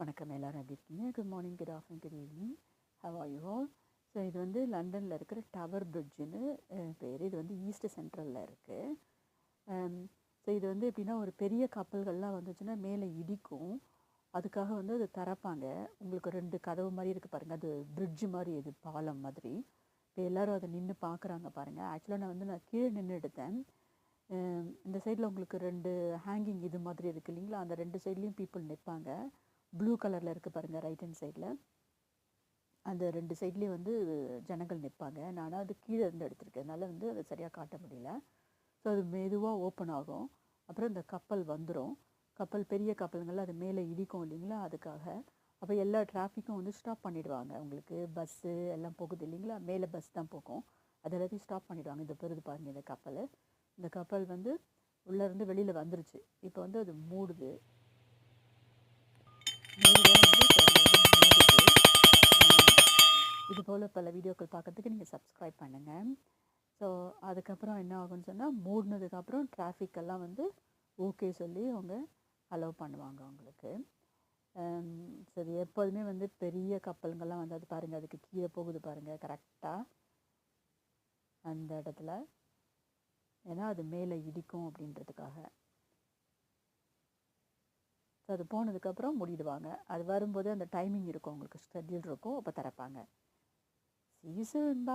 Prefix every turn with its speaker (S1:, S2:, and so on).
S1: வணக்கம் எல்லோரும் எப்படி இருக்கீங்க? Good morning good afternoon good evening how are you all so இது வந்து லண்டனில் இருக்கிற டவர் பிரிட்ஜுன்னு பேர். இது வந்து ஈஸ்ட் சென்ட்ரலில் இருக்குது ஸோ இது வந்து எப்படின்னா ஒரு பெரிய கப்பல்கள்லாம் வந்துச்சுன்னா மேலே இடிக்கும். அதுக்காக வந்து அது திறப்பாங்க. உங்களுக்கு ரெண்டு கதவு மாதிரி இருக்குது பாருங்கள் அது பிரிட்ஜு மாதிரி இது பாலம் மாதிரி. இப்போ எல்லோரும் அதை நின்று பார்க்குறாங்க பாருங்கள் ஆக்சுவலாக நான் வந்து நான் கீழே நின்று எடுத்தேன். இந்த சைடில் உங்களுக்கு ரெண்டு ஹேங்கிங் இது மாதிரி இருக்குது இல்லைங்களா? அந்த ரெண்டு சைட்லேயும் பீப்புள் நிற்பாங்க ப்ளூ கலரில் இருக்குது பாருங்கள் ரைட் ஹேண்ட் சைடில் அந்த ரெண்டு சைட்லேயும் வந்து ஜனங்கள் நிற்பாங்க. நானாக அது கீழே இருந்து எடுத்திருக்கேன். அதனால் வந்து அதை சரியாக காட்ட முடியல. ஸோ அது மெதுவாக ஓப்பன் ஆகும். அப்புறம் இந்த கப்பல் வந்துடும் கப்பல் பெரிய கப்பலுங்கள்லாம் அது மேலே இடிக்கும் இல்லைங்களா? அதுக்காக. அப்போ எல்லா டிராஃபிக்கும் வந்து ஸ்டாப் பண்ணிவிடுவாங்க உங்களுக்கு பஸ்ஸு எல்லாம் போகுது இல்லைங்களா? மேலே பஸ் தான் போகும். அது எல்லாத்தையும் ஸ்டாப் பண்ணிடுவாங்க. இந்த பெருது பாருங்கள் இந்த கப்பல். இந்த கப்பல் வந்து உள்ளேருந்து வெளியில் வந்துருச்சு. இப்போ வந்து அது மூடுது. போல் பல வீடியோக்கள் பார்க்குறதுக்கு நீங்கள் சப்ஸ்கிரைப் பண்ணுங்கள் ஸோ அதுக்கப்புறம் என்ன ஆகும்னு சொன்னால் மூடினதுக்கப்புறம் டிராஃபிக் எல்லாம் வந்து ஓகே சொல்லி அவங்க அலோவ் பண்ணுவாங்க அவங்களுக்கு. Um, சரி எப்போதுமே வந்து பெரிய கப்பலுங்கள்லாம் வந்து அது பாருங்கள் அதுக்கு கீழே போகுது பாருங்கள் கரெக்டாக அந்த இடத்துல. ஏன்னா அது மேலே இடிக்கும் அப்படின்றதுக்காக. ஸோ அது போனதுக்கப்புறம் முடிடுவாங்க. அது வரும்போது அந்த டைமிங் இருக்கும் உங்களுக்கு ஷெட்யூல் இருக்கும் அப்போ திறப்பாங்க. 子孙辈。